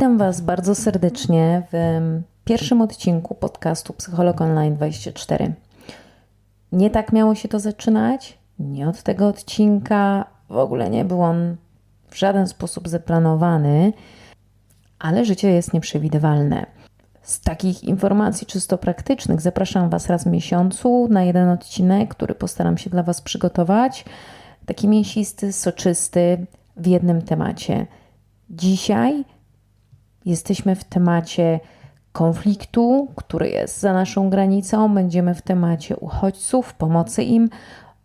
Witam Was bardzo serdecznie w pierwszym odcinku podcastu Psycholog Online 24. Nie tak miało się to zaczynać, nie od tego odcinka, w ogóle nie był on w żaden sposób zaplanowany, ale życie jest nieprzewidywalne. Z takich informacji czysto praktycznych zapraszam Was raz w miesiącu na jeden odcinek, który postaram się dla Was przygotować. Taki mięsisty, soczysty w jednym temacie. Dzisiaj jesteśmy w temacie konfliktu, który jest za naszą granicą. Będziemy w temacie uchodźców, pomocy im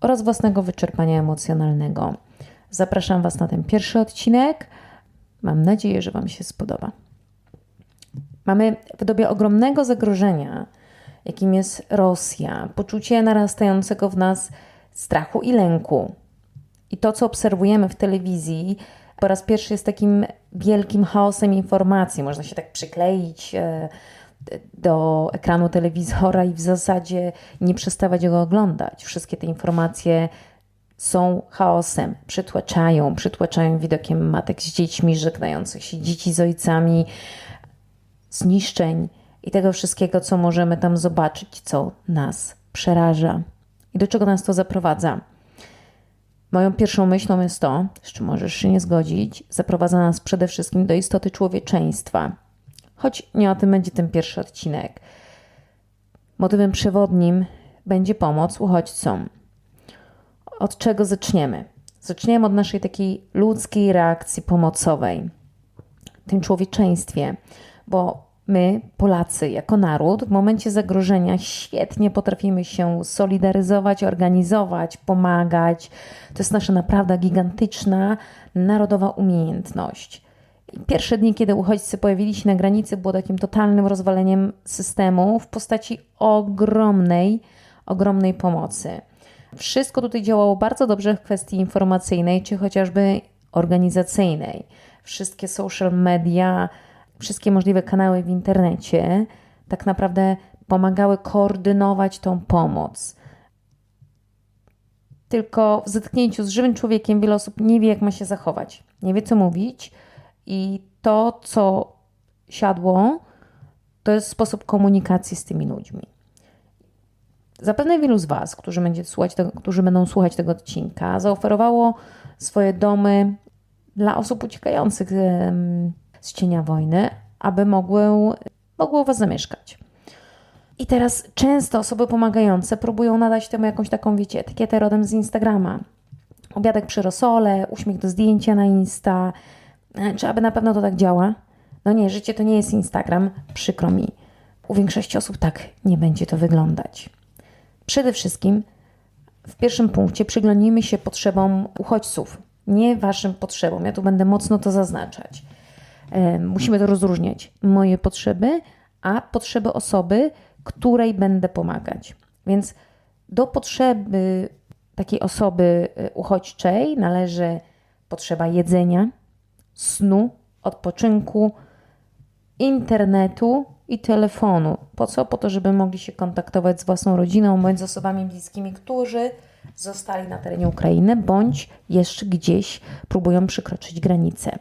oraz własnego wyczerpania emocjonalnego. Zapraszam Was na ten pierwszy odcinek. Mam nadzieję, że Wam się spodoba. Mamy w dobie ogromnego zagrożenia, jakim jest Rosja, poczucie narastającego w nas strachu i lęku. I to, co obserwujemy w telewizji, po raz pierwszy jest takim wielkim chaosem informacji. Można się tak przykleić e, do ekranu telewizora i w zasadzie nie przestawać go oglądać. Wszystkie te informacje są chaosem, przytłaczają, przytłaczają widokiem matek z dziećmi, żegnających się dzieci z ojcami, zniszczeń i tego wszystkiego, co możemy tam zobaczyć, co nas przeraża i do czego nas to zaprowadza. Moją pierwszą myślą jest to, z czym możesz się nie zgodzić, zaprowadza nas przede wszystkim do istoty człowieczeństwa. Choć nie o tym będzie ten pierwszy odcinek. Motywem przewodnim będzie pomoc uchodźcom. Od czego zaczniemy? Zaczniemy od naszej takiej ludzkiej reakcji pomocowej, tym człowieczeństwie, bo my, Polacy, jako naród, w momencie zagrożenia świetnie potrafimy się solidaryzować, organizować, pomagać. To jest nasza naprawdę gigantyczna narodowa umiejętność. Pierwsze dni, kiedy uchodźcy pojawili się na granicy, było takim totalnym rozwaleniem systemu w postaci ogromnej, ogromnej pomocy. Wszystko tutaj działało bardzo dobrze w kwestii informacyjnej, czy chociażby organizacyjnej. Wszystkie social media, wszystkie możliwe kanały w internecie tak naprawdę pomagały koordynować tą pomoc. Tylko w zetknięciu z żywym człowiekiem wiele osób nie wie, jak ma się zachować, nie wie, co mówić, i to, co siadło, to jest sposób komunikacji z tymi ludźmi. Zapewne wielu z Was, którzy, będzie słuchać tego, którzy będą słuchać tego odcinka, zaoferowało swoje domy dla osób uciekających z cienia wojny, aby mogły, mogły u Was zamieszkać. I teraz często osoby pomagające próbują nadać temu jakąś taką, wiecie, etykietę rodem z Instagrama. Obiadek przy rosole, uśmiech do zdjęcia na Insta. E, Czy aby na pewno to tak działa? No nie, życie to nie jest Instagram, przykro mi. U większości osób tak nie będzie to wyglądać. Przede wszystkim w pierwszym punkcie przyglądnijmy się potrzebom uchodźców, nie waszym potrzebom. Ja tu będę mocno to zaznaczać. Musimy to rozróżniać. Moje potrzeby, a potrzeby osoby, której będę pomagać. Więc do potrzeby takiej osoby e, uchodźczej należy potrzeba jedzenia, snu, odpoczynku, internetu i telefonu. Po co? Po to, żeby mogli się kontaktować z własną rodziną bądź z osobami bliskimi, którzy zostali na terenie Ukrainy bądź jeszcze gdzieś próbują przekroczyć granicę.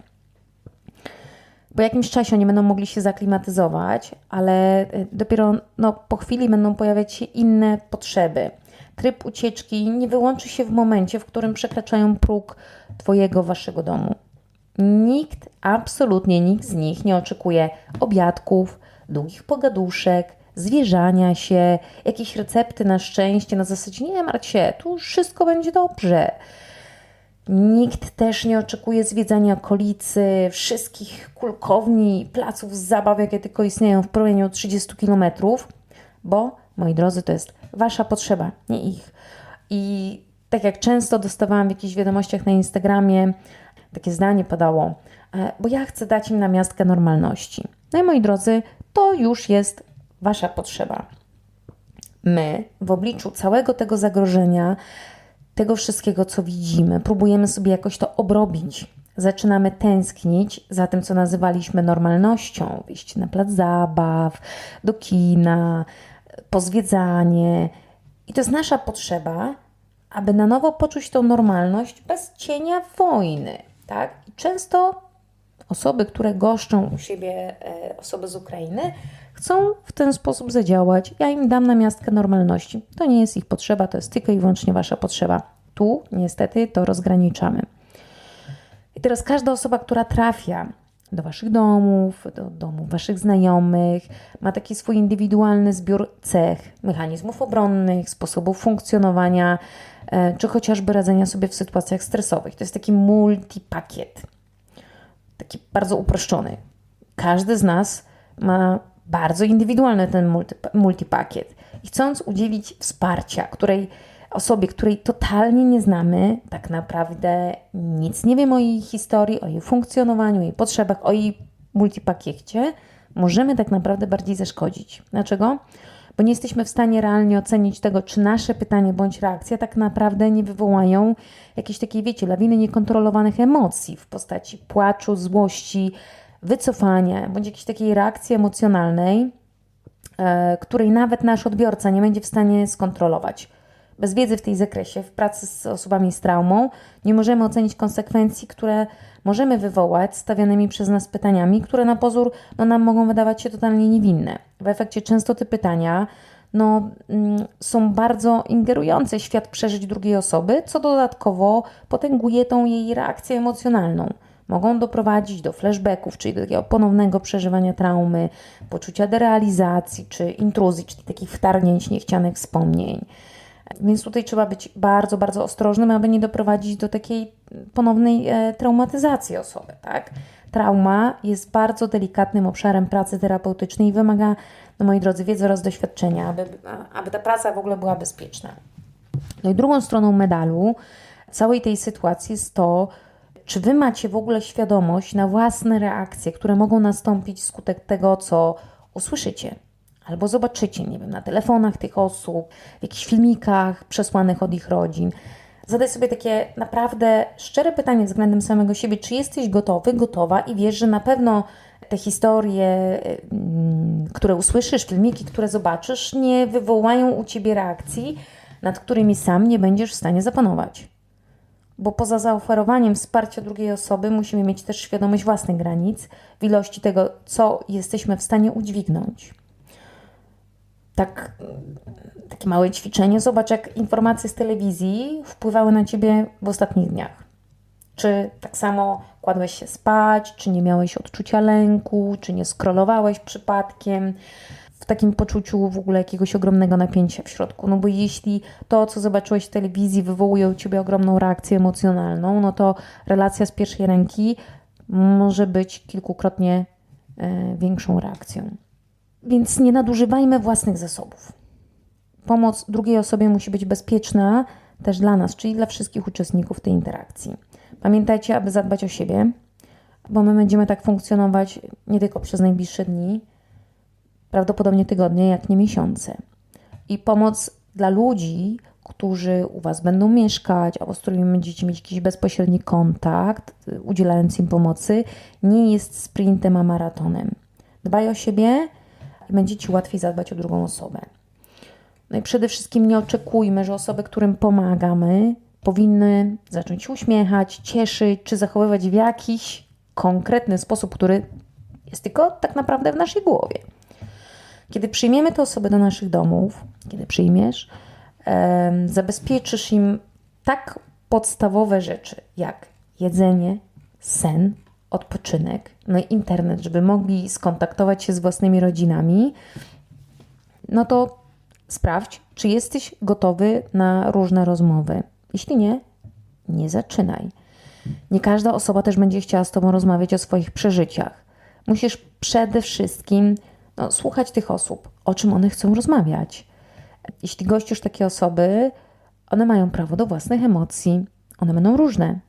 Po jakimś czasie oni będą mogli się zaklimatyzować, ale y, dopiero no, po chwili będą pojawiać się inne potrzeby. Tryb ucieczki nie wyłączy się w momencie, w którym przekraczają próg Twojego, Waszego domu. Nikt, absolutnie nikt z nich nie oczekuje obiadków, długich pogaduszek, zwierzania się, jakiejś recepty na szczęście na zasadzie nie martw się, tu wszystko będzie dobrze. Nikt też nie oczekuje zwiedzania okolicy, wszystkich kulkowni, placów zabaw, jakie tylko istnieją w promieniu 30 km, bo, moi drodzy, to jest Wasza potrzeba, nie ich. I tak jak często dostawałam w jakichś wiadomościach na Instagramie, takie zdanie padało, e, bo ja chcę dać im na miastkę normalności. No i moi drodzy, to już jest Wasza potrzeba. My, w obliczu całego tego zagrożenia, tego wszystkiego, co widzimy, próbujemy sobie jakoś to obrobić. Zaczynamy tęsknić za tym, co nazywaliśmy normalnością: wyjście na plac zabaw, do kina, pozwiedzanie. I to jest nasza potrzeba, aby na nowo poczuć tą normalność bez cienia wojny. Tak? I często Osoby, które goszczą u siebie e, osoby z Ukrainy, chcą w ten sposób zadziałać. Ja im dam na miastkę normalności. To nie jest ich potrzeba, to jest tylko i wyłącznie wasza potrzeba. Tu niestety to rozgraniczamy. I teraz każda osoba, która trafia do waszych domów, do domów waszych znajomych, ma taki swój indywidualny zbiór cech, mechanizmów obronnych, sposobów funkcjonowania, e, czy chociażby radzenia sobie w sytuacjach stresowych. To jest taki multipakiet, taki bardzo uproszczony. Każdy z nas ma bardzo indywidualny ten multi, multipakiet. I chcąc udzielić wsparcia, której osobie, której totalnie nie znamy, tak naprawdę nic nie wiem o jej historii, o jej funkcjonowaniu, o jej potrzebach, o jej multipakiecie, możemy tak naprawdę bardziej zaszkodzić. Dlaczego? Bo nie jesteśmy w stanie realnie ocenić tego, czy nasze pytanie bądź reakcja tak naprawdę nie wywołają jakiejś takiej, wiecie, lawiny niekontrolowanych emocji w postaci płaczu, złości, wycofania, bądź jakiejś takiej reakcji emocjonalnej, e, której nawet nasz odbiorca nie będzie w stanie skontrolować. Bez wiedzy w tej zakresie, w pracy z osobami z traumą, nie możemy ocenić konsekwencji, które możemy wywołać stawianymi przez nas pytaniami, które na pozór no, nam mogą wydawać się totalnie niewinne. W efekcie często te pytania no, mm, są bardzo ingerujące w świat przeżyć drugiej osoby, co dodatkowo potęguje tą jej reakcję emocjonalną mogą doprowadzić do flashbacków, czyli do takiego ponownego przeżywania traumy, poczucia derealizacji czy intruzji, czyli takich wtargnięć niechcianych wspomnień. Więc tutaj trzeba być bardzo, bardzo ostrożnym, aby nie doprowadzić do takiej ponownej e, traumatyzacji osoby. Tak? Trauma jest bardzo delikatnym obszarem pracy terapeutycznej i wymaga, no moi drodzy, wiedzy oraz doświadczenia, aby, aby ta praca w ogóle była bezpieczna. No i drugą stroną medalu całej tej sytuacji jest to, czy wy macie w ogóle świadomość na własne reakcje, które mogą nastąpić wskutek tego, co usłyszycie? Albo zobaczycie, nie wiem, na telefonach tych osób, w jakichś filmikach przesłanych od ich rodzin. Zadaj sobie takie naprawdę szczere pytanie względem samego siebie, czy jesteś gotowy, gotowa i wiesz, że na pewno te historie, mm, które usłyszysz, filmiki, które zobaczysz, nie wywołają u ciebie reakcji, nad którymi sam nie będziesz w stanie zapanować bo poza zaoferowaniem wsparcia drugiej osoby musimy mieć też świadomość własnych granic, w ilości tego, co jesteśmy w stanie udźwignąć. Tak, takie małe ćwiczenie. Zobacz, jak informacje z telewizji wpływały na ciebie w ostatnich dniach. Czy tak samo kładłeś się spać, czy nie miałeś odczucia lęku, czy nie skrolowałeś przypadkiem, w takim poczuciu w ogóle jakiegoś ogromnego napięcia w środku. No bo jeśli to, co zobaczyłeś w telewizji, wywołuje u ciebie ogromną reakcję emocjonalną, no to relacja z pierwszej ręki może być kilkukrotnie e, większą reakcją. Więc nie nadużywajmy własnych zasobów. Pomoc drugiej osobie musi być bezpieczna też dla nas, czyli dla wszystkich uczestników tej interakcji. Pamiętajcie, aby zadbać o siebie, bo my będziemy tak funkcjonować nie tylko przez najbliższe dni, prawdopodobnie tygodnie, jak nie miesiące. I pomoc dla ludzi, którzy u Was będą mieszkać, albo z którymi będziecie mieć jakiś bezpośredni kontakt, udzielając im pomocy, nie jest sprintem, a maratonem. Dbaj o siebie i będzie Ci łatwiej zadbać o drugą osobę. No i przede wszystkim nie oczekujmy, że osoby, którym pomagamy, powinny zacząć się uśmiechać, cieszyć, czy zachowywać w jakiś konkretny sposób, który jest tylko tak naprawdę w naszej głowie. Kiedy przyjmiemy te osoby do naszych domów, kiedy przyjmiesz, zabezpieczysz im tak podstawowe rzeczy jak jedzenie, sen, odpoczynek, no i internet, żeby mogli skontaktować się z własnymi rodzinami, no to sprawdź, czy jesteś gotowy na różne rozmowy. Jeśli nie, nie zaczynaj. Nie każda osoba też będzie chciała z Tobą rozmawiać o swoich przeżyciach. Musisz przede wszystkim no, słuchać tych osób, o czym one chcą rozmawiać. Jeśli gościsz takie osoby, one mają prawo do własnych emocji. One będą różne.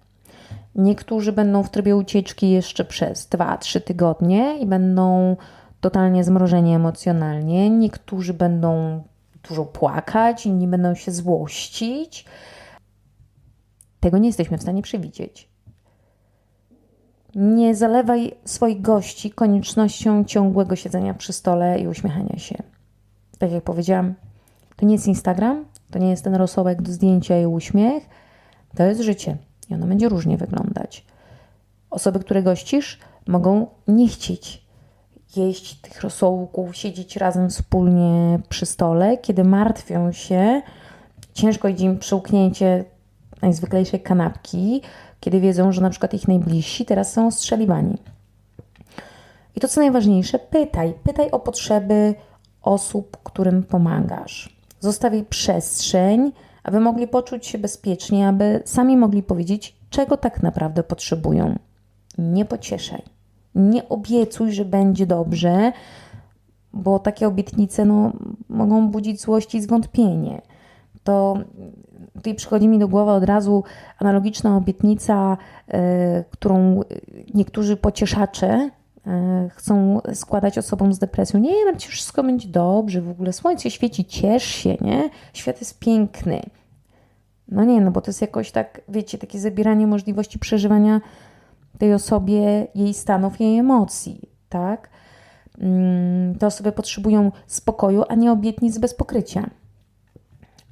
Niektórzy będą w trybie ucieczki jeszcze przez 2-3 tygodnie i będą totalnie zmrożeni emocjonalnie. Niektórzy będą dużo płakać, inni będą się złościć. Tego nie jesteśmy w stanie przewidzieć. Nie zalewaj swoich gości koniecznością ciągłego siedzenia przy stole i uśmiechania się. Tak jak powiedziałam, to nie jest Instagram, to nie jest ten rosołek do zdjęcia i uśmiech, to jest życie i ono będzie różnie wyglądać. Osoby, które gościsz, mogą nie chcieć jeść tych rosołków, siedzieć razem wspólnie przy stole, kiedy martwią się, ciężko idzie im przełknięcie najzwyklejszej kanapki, kiedy wiedzą, że na przykład ich najbliżsi teraz są ostrzeliwani. I to co najważniejsze, pytaj. Pytaj o potrzeby osób, którym pomagasz. Zostawiaj przestrzeń, aby mogli poczuć się bezpiecznie, aby sami mogli powiedzieć, czego tak naprawdę potrzebują. Nie pocieszaj. Nie obiecuj, że będzie dobrze, bo takie obietnice no, mogą budzić złość i zwątpienie. To tutaj przychodzi mi do głowy od razu analogiczna obietnica, y, którą niektórzy pocieszacze y, chcą składać osobom z depresją. Nie, martw się, wszystko będzie dobrze, w ogóle słońce świeci, ciesz się, nie? Świat jest piękny. No nie, no bo to jest jakoś tak, wiecie, takie zabieranie możliwości przeżywania tej osobie jej stanów, jej emocji, tak? Mm, te osoby potrzebują spokoju, a nie obietnic bez pokrycia.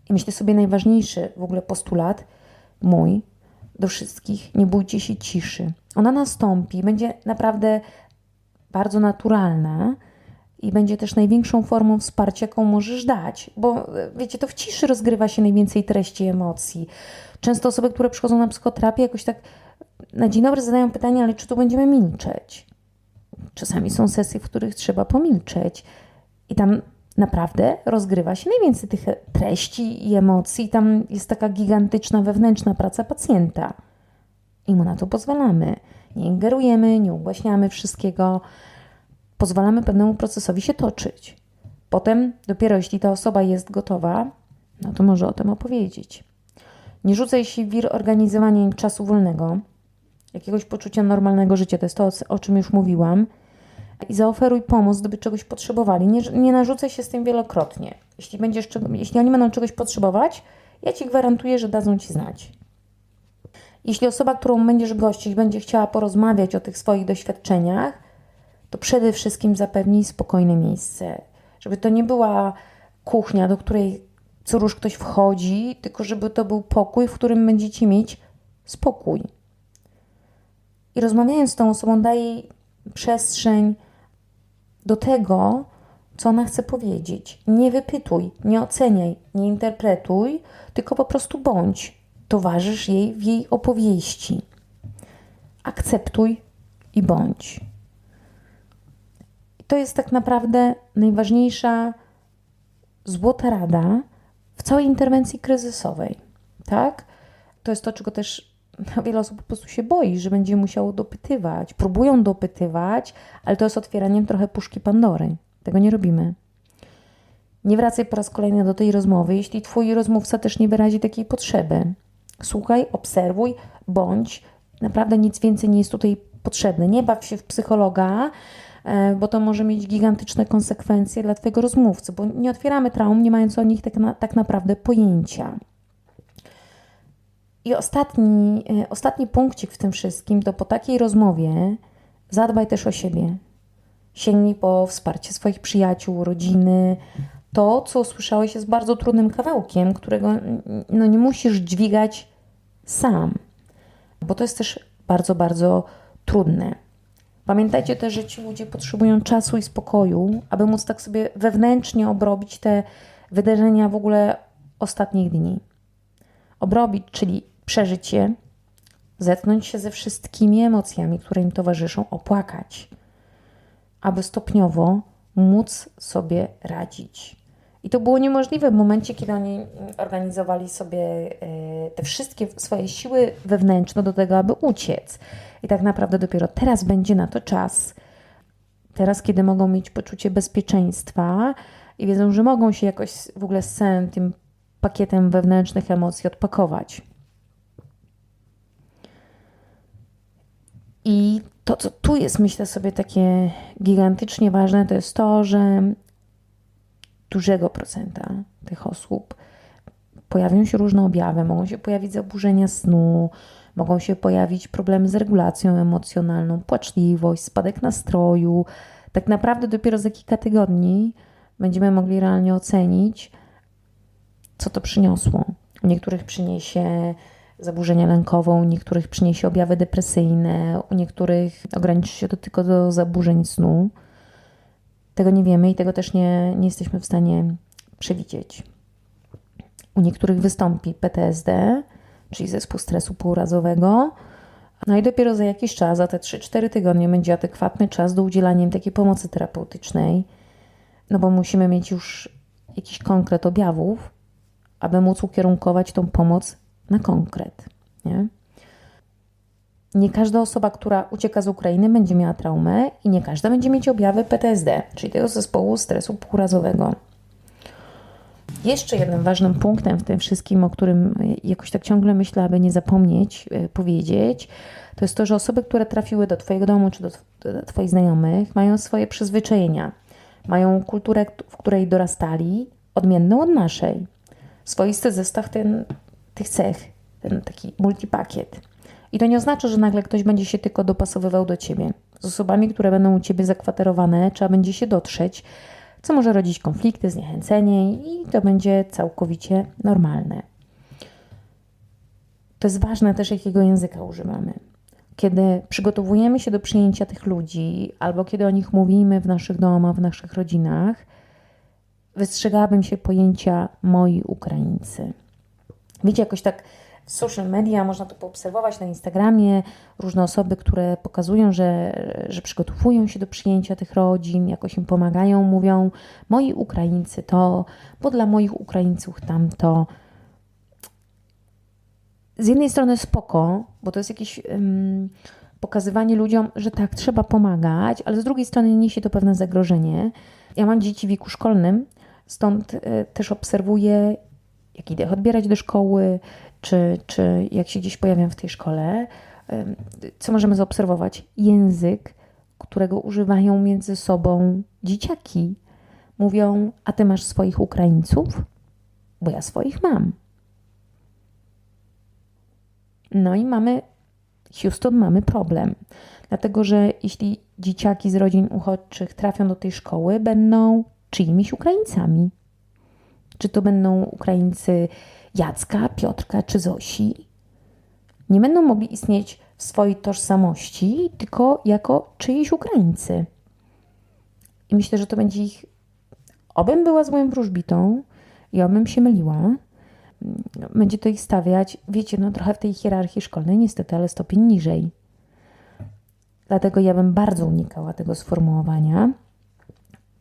I myślę sobie najważniejszy w ogóle postulat mój do wszystkich, nie bójcie się ciszy. Ona nastąpi, będzie naprawdę bardzo naturalna i będzie też największą formą wsparcia, jaką możesz dać, bo wiecie, to w ciszy rozgrywa się najwięcej treści emocji. Często osoby, które przychodzą na psychoterapię, jakoś tak na dzień dobry zadają pytanie, ale czy tu będziemy milczeć? Czasami są sesje, w których trzeba pomilczeć i tam naprawdę rozgrywa się najwięcej tych treści i emocji. Tam jest taka gigantyczna wewnętrzna praca pacjenta. I mu na to pozwalamy. Nie ingerujemy, nie ugłaśniamy wszystkiego. Pozwalamy pewnemu procesowi się toczyć. Potem, dopiero jeśli ta osoba jest gotowa, no to może o tym opowiedzieć. Nie rzucaj się wir organizowania im czasu wolnego, jakiegoś poczucia normalnego życia. To jest to, o czym już mówiłam i zaoferuj pomoc, gdyby czegoś potrzebowali. Nie, nie narzucaj się z tym wielokrotnie. Jeśli, będziesz, jeśli oni będą czegoś potrzebować, ja Ci gwarantuję, że dadzą Ci znać. Jeśli osoba, którą będziesz gościć, będzie chciała porozmawiać o tych swoich doświadczeniach, to przede wszystkim zapewnij spokojne miejsce. Żeby to nie była kuchnia, do której co róż ktoś wchodzi, tylko żeby to był pokój, w którym będziecie mieć spokój. I rozmawiając z tą osobą, daj przestrzeń do tego, co ona chce powiedzieć. Nie wypytuj, nie oceniaj, nie interpretuj, tylko po prostu bądź. Towarzysz jej w jej opowieści. Akceptuj i bądź. to jest tak naprawdę najważniejsza złota rada w całej interwencji kryzysowej. Tak? To jest to, czego też wiele osób po prostu się boi, że będzie musiało dopytywać. Próbują dopytywać, ale to jest otwieraniem trochę puszki Pandory. Tego nie robimy. Nie wracaj po raz kolejny do tej rozmowy, jeśli twój rozmówca też nie wyrazi takiej potrzeby. Słuchaj, obserwuj, bądź. Naprawdę nic więcej nie jest tutaj potrzebne. Nie baw się w psychologa, e, bo to może mieć gigantyczne konsekwencje dla twojego rozmówcy, bo nie otwieramy traum, nie mając o nich tak, na, tak naprawdę pojęcia. I ostatni, e, ostatni punkcik w tym wszystkim to po takiej rozmowie zadbaj też o siebie. Sięgnij po wsparcie swoich przyjaciół, rodziny. To, co usłyszałeś, jest bardzo trudnym kawałkiem, którego no, nie musisz dźwigać sam, bo to jest też bardzo, bardzo trudne. Pamiętajcie też, że ci ludzie potrzebują czasu i spokoju, aby móc tak sobie wewnętrznie obrobić te wydarzenia w ogóle ostatnich dni. Obrobić, czyli przeżyć je, zetknąć się ze wszystkimi emocjami, które im towarzyszą, opłakać, aby stopniowo móc sobie radzić. I to było niemożliwe w momencie, kiedy oni organizowali sobie e, te wszystkie swoje siły wewnętrzne do tego, aby uciec. I tak naprawdę dopiero teraz będzie na to czas. Teraz, kiedy mogą mieć poczucie bezpieczeństwa i wiedzą, że mogą się jakoś w ogóle z tym pakietem wewnętrznych emocji odpakować. I to, co tu jest, myślę sobie, takie gigantycznie ważne, to jest to, że dużego procenta tych osób pojawią się różne objawy, mogą się pojawić zaburzenia snu, mogą się pojawić problemy z regulacją emocjonalną, płaczliwość, spadek nastroju. Tak naprawdę dopiero za kilka tygodni będziemy mogli realnie ocenić, co to przyniosło. U niektórych przyniesie zaburzenia lękowe, u niektórych przyniesie objawy depresyjne, u niektórych ograniczy się to tylko do zaburzeń snu. Tego nie wiemy i tego też nie, nie jesteśmy w stanie przewidzieć. U niektórych wystąpi PTSD, czyli zespół stresu półrazowego. No i dopiero za jakiś czas, za te 3-4 tygodnie, będzie adekwatny czas do udzielania im takiej pomocy terapeutycznej, no bo musimy mieć już jakiś konkret objawów, aby móc ukierunkować tą pomoc na konkret. Nie? nie każda osoba, która ucieka z Ukrainy, będzie miała traumę i nie każda będzie mieć objawy PTSD, czyli tego zespołu stresu półrazowego. Jeszcze jednym ważnym punktem w tym wszystkim, o którym jakoś tak ciągle myślę, aby nie zapomnieć e, powiedzieć, to jest to, że osoby, które trafiły do Twojego domu czy do, do Twoich znajomych, mają swoje przyzwyczajenia, mają kulturę, w której dorastali, odmienną od naszej. Swoisty zestaw ten, tych cech, ten taki multipakiet. I to nie oznacza, że nagle ktoś będzie się tylko dopasowywał do ciebie. Z osobami, które będą u ciebie zakwaterowane, trzeba będzie się dotrzeć, co może rodzić konflikty, zniechęcenie i to będzie całkowicie normalne. To jest ważne też, jakiego języka używamy. Kiedy przygotowujemy się do przyjęcia tych ludzi, albo kiedy o nich mówimy w naszych domach, w naszych rodzinach, wystrzegałabym się pojęcia moi Ukraińcy. Wiecie, jakoś tak social media, można to poobserwować na Instagramie, różne osoby, które pokazują, że, że przygotowują się do przyjęcia tych rodzin, jakoś im pomagają, mówią moi Ukraińcy to, bo dla moich Ukraińców tamto. Z jednej strony spoko, bo to jest jakieś um, pokazywanie ludziom, że tak, trzeba pomagać, ale z drugiej strony niesie to pewne zagrożenie. Ja mam dzieci w wieku szkolnym, stąd y, też obserwuję, jak idę odbierać do szkoły, czy, czy jak się gdzieś pojawiam w tej szkole, co możemy zaobserwować? Język, którego używają między sobą dzieciaki. Mówią, a ty masz swoich Ukraińców? Bo ja swoich mam. No i mamy, Houston, mamy problem. Dlatego, że jeśli dzieciaki z rodzin uchodźczych trafią do tej szkoły, będą czyimiś Ukraińcami. Czy to będą Ukraińcy Jacka, Piotrka czy Zosi, nie będą mogli istnieć w swojej tożsamości, tylko jako czyjś Ukraińcy. I myślę, że to będzie ich. Obym była złym wróżbitą i obym się myliła, będzie to ich stawiać, wiecie, no trochę w tej hierarchii szkolnej, niestety, ale stopień niżej. Dlatego ja bym bardzo unikała tego sformułowania,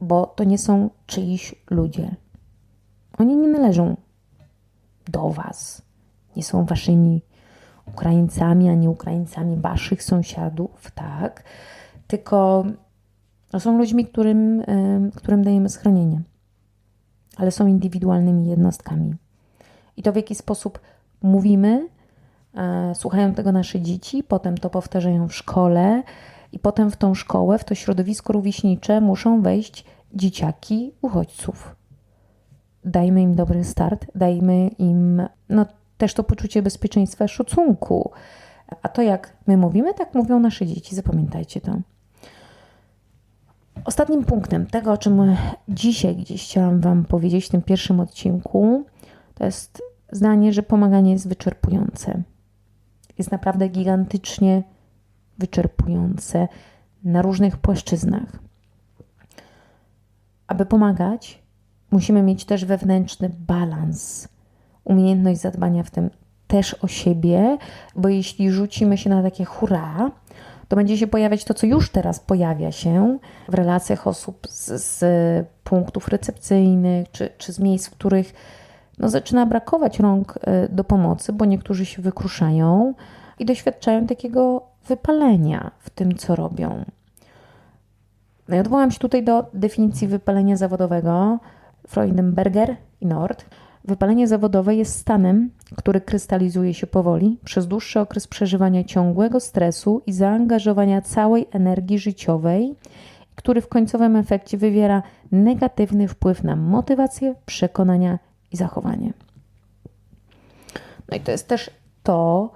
bo to nie są czyjś ludzie. Oni nie należą do Was. Nie są Waszymi Ukraińcami, ani Ukraińcami Waszych sąsiadów, tak? Tylko są ludźmi, którym, którym dajemy schronienie, ale są indywidualnymi jednostkami. I to w jaki sposób mówimy, e, słuchają tego nasze dzieci, potem to powtarzają w szkole, i potem w tą szkołę, w to środowisko rówieśnicze muszą wejść dzieciaki uchodźców dajmy im dobry start, dajmy im no, też to poczucie bezpieczeństwa, szacunku. A to jak my mówimy, tak mówią nasze dzieci, zapamiętajcie to. Ostatnim punktem tego, o czym dzisiaj gdzieś chciałam Wam powiedzieć w tym pierwszym odcinku, to jest zdanie, że pomaganie jest wyczerpujące. Jest naprawdę gigantycznie wyczerpujące na różnych płaszczyznach. Aby pomagać, musimy mieć też wewnętrzny balans, umiejętność zadbania w tym też o siebie, bo jeśli rzucimy się na takie hurra, to będzie się pojawiać to, co już teraz pojawia się w relacjach osób z, z punktów recepcyjnych czy, czy z miejsc, w których no, zaczyna brakować rąk e, do pomocy, bo niektórzy się wykruszają i doświadczają takiego wypalenia w tym, co robią. No i odwołam się tutaj do definicji wypalenia zawodowego, Freudenberger i Nord. Wypalenie zawodowe jest stanem, który krystalizuje się powoli przez dłuższy okres przeżywania ciągłego stresu i zaangażowania całej energii życiowej, który w końcowym efekcie wywiera negatywny wpływ na motywację, przekonania i zachowanie. No i to jest też to,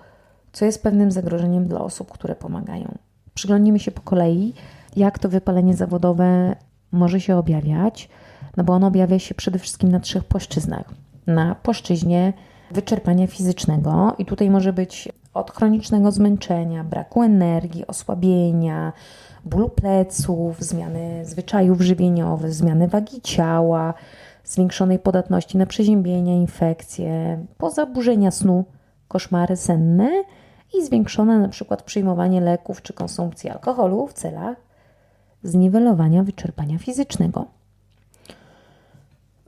co jest pewnym zagrożeniem dla osób, które pomagają. Przyglądnijmy się po kolei, jak to wypalenie zawodowe może się objawiać no bo on objawia się przede wszystkim na trzech płaszczyznach. Na płaszczyźnie wyczerpania fizycznego i tutaj może być od chronicznego zmęczenia, braku energii, osłabienia, bólu pleców, zmiany zwyczajów żywieniowych, zmiany wagi ciała, zwiększonej podatności na przeziębienia, infekcje, po zaburzenia snu, koszmary senne i zwiększone na przykład przyjmowanie leków czy konsumpcji alkoholu w celach zniwelowania wyczerpania fizycznego.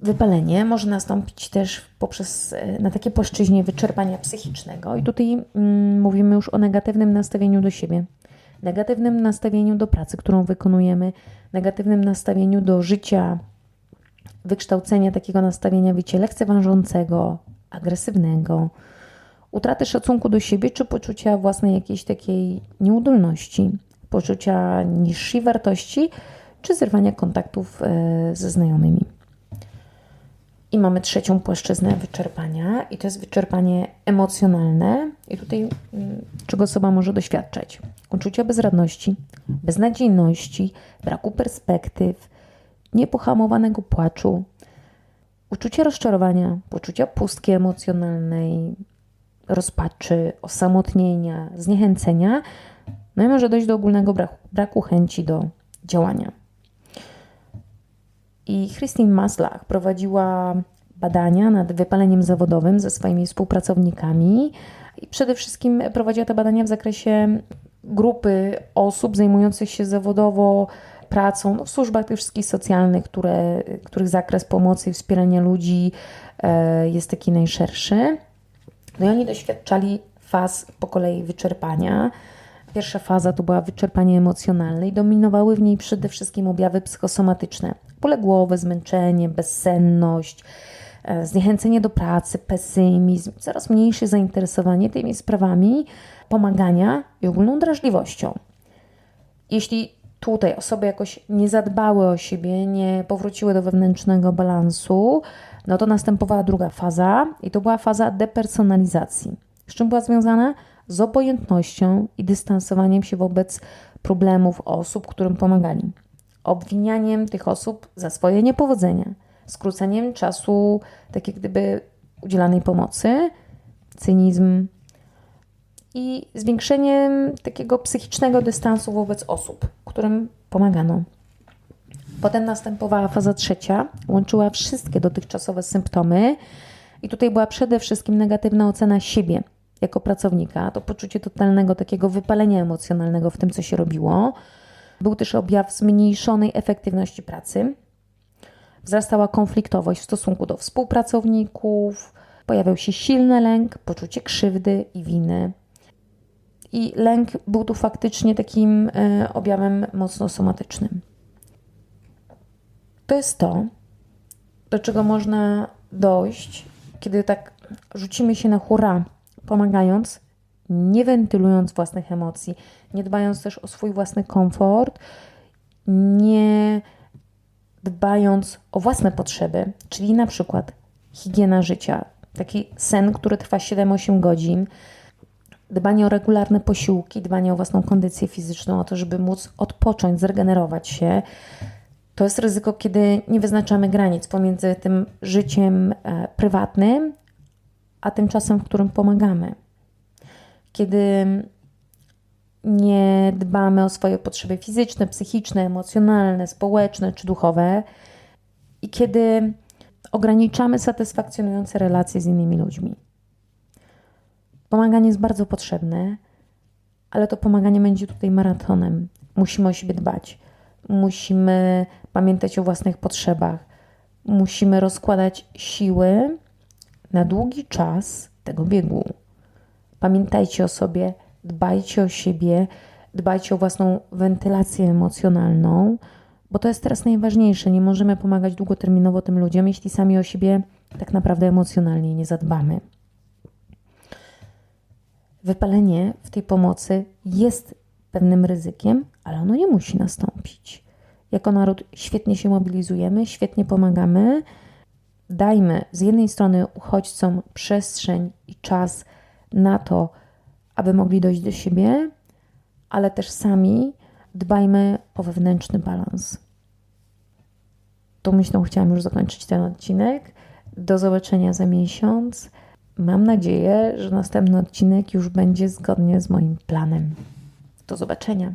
Wypalenie może nastąpić też poprzez e, na takiej płaszczyźnie wyczerpania psychicznego, i tutaj mm, mówimy już o negatywnym nastawieniu do siebie, negatywnym nastawieniu do pracy, którą wykonujemy, negatywnym nastawieniu do życia, wykształcenia takiego nastawienia, wiecie, lekceważącego, agresywnego, utraty szacunku do siebie czy poczucia własnej jakiejś takiej nieudolności, poczucia niższej wartości czy zerwania kontaktów e, ze znajomymi. I mamy trzecią płaszczyznę wyczerpania, i to jest wyczerpanie emocjonalne. I tutaj mm, czego osoba może doświadczać? Uczucia bezradności, beznadziejności, braku perspektyw, niepohamowanego płaczu, uczucie rozczarowania, poczucia pustki emocjonalnej, rozpaczy, osamotnienia, zniechęcenia, no i może dojść do ogólnego braku, braku chęci do działania. I Christine Maslach prowadziła badania nad wypaleniem zawodowym ze swoimi współpracownikami i przede wszystkim prowadziła te badania w zakresie grupy osób zajmujących się zawodowo pracą no, w służbach tych wszystkich socjalnych, które, których zakres pomocy i wspierania ludzi e, jest taki najszerszy. No i oni doświadczali faz po kolei wyczerpania. Pierwsza faza to była wyczerpanie emocjonalne i dominowały w niej przede wszystkim objawy psychosomatyczne. Bóle głowy, zmęczenie, bezsenność, e, zniechęcenie do pracy, pesymizm, coraz mniejsze zainteresowanie tymi sprawami, pomagania i ogólną drażliwością. Jeśli tutaj osoby jakoś nie zadbały o siebie, nie powróciły do wewnętrznego balansu, no to następowała druga faza i to była faza depersonalizacji. Z czym była związana? Z obojętnością i dystansowaniem się wobec problemów osób, którym pomagali. Obwinianiem tych osób za swoje niepowodzenia, skróceniem czasu, tak jak gdyby udzielanej pomocy, cynizm, i zwiększeniem takiego psychicznego dystansu wobec osób, którym pomagano. Potem następowała faza trzecia, łączyła wszystkie dotychczasowe symptomy, i tutaj była przede wszystkim negatywna ocena siebie jako pracownika, to poczucie totalnego takiego wypalenia emocjonalnego w tym, co się robiło. Był też objaw zmniejszonej efektywności pracy. Wzrastała konfliktowość w stosunku do współpracowników, pojawiał się silny lęk, poczucie krzywdy i winy. I lęk był tu faktycznie takim e, objawem mocno somatycznym. To jest to, do czego można dojść, kiedy tak rzucimy się na hura, pomagając, nie wentylując własnych emocji, nie dbając też o swój własny komfort, nie dbając o własne potrzeby, czyli na przykład higiena życia, taki sen, który trwa 7-8 godzin, dbanie o regularne posiłki, dbanie o własną kondycję fizyczną, o to, żeby móc odpocząć, zregenerować się. To jest ryzyko, kiedy nie wyznaczamy granic pomiędzy tym życiem e, prywatnym, a tym czasem, w którym pomagamy. Kiedy nie dbamy o swoje potrzeby fizyczne, psychiczne, emocjonalne, społeczne czy duchowe, i kiedy ograniczamy satysfakcjonujące relacje z innymi ludźmi. Pomaganie jest bardzo potrzebne, ale to pomaganie będzie tutaj maratonem. Musimy o siebie dbać, musimy pamiętać o własnych potrzebach, musimy rozkładać siły na długi czas tego biegu. Pamiętajcie o sobie, dbajcie o siebie, dbajcie o własną wentylację emocjonalną, bo to jest teraz najważniejsze. Nie możemy pomagać długoterminowo tym ludziom, jeśli sami o siebie tak naprawdę emocjonalnie nie zadbamy. Wypalenie w tej pomocy jest pewnym ryzykiem, ale ono nie musi nastąpić. Jako naród świetnie się mobilizujemy, świetnie pomagamy. Dajmy z jednej strony uchodźcom przestrzeń i czas na to, aby mogli dojść do siebie, ale też sami dbajmy o wewnętrzny balans. Tą myślą chciałam już zakończyć ten odcinek. Do zobaczenia za miesiąc. mam nadzieję, że następny odcinek już będzie zgodnie z moim planem. Do zobaczenia.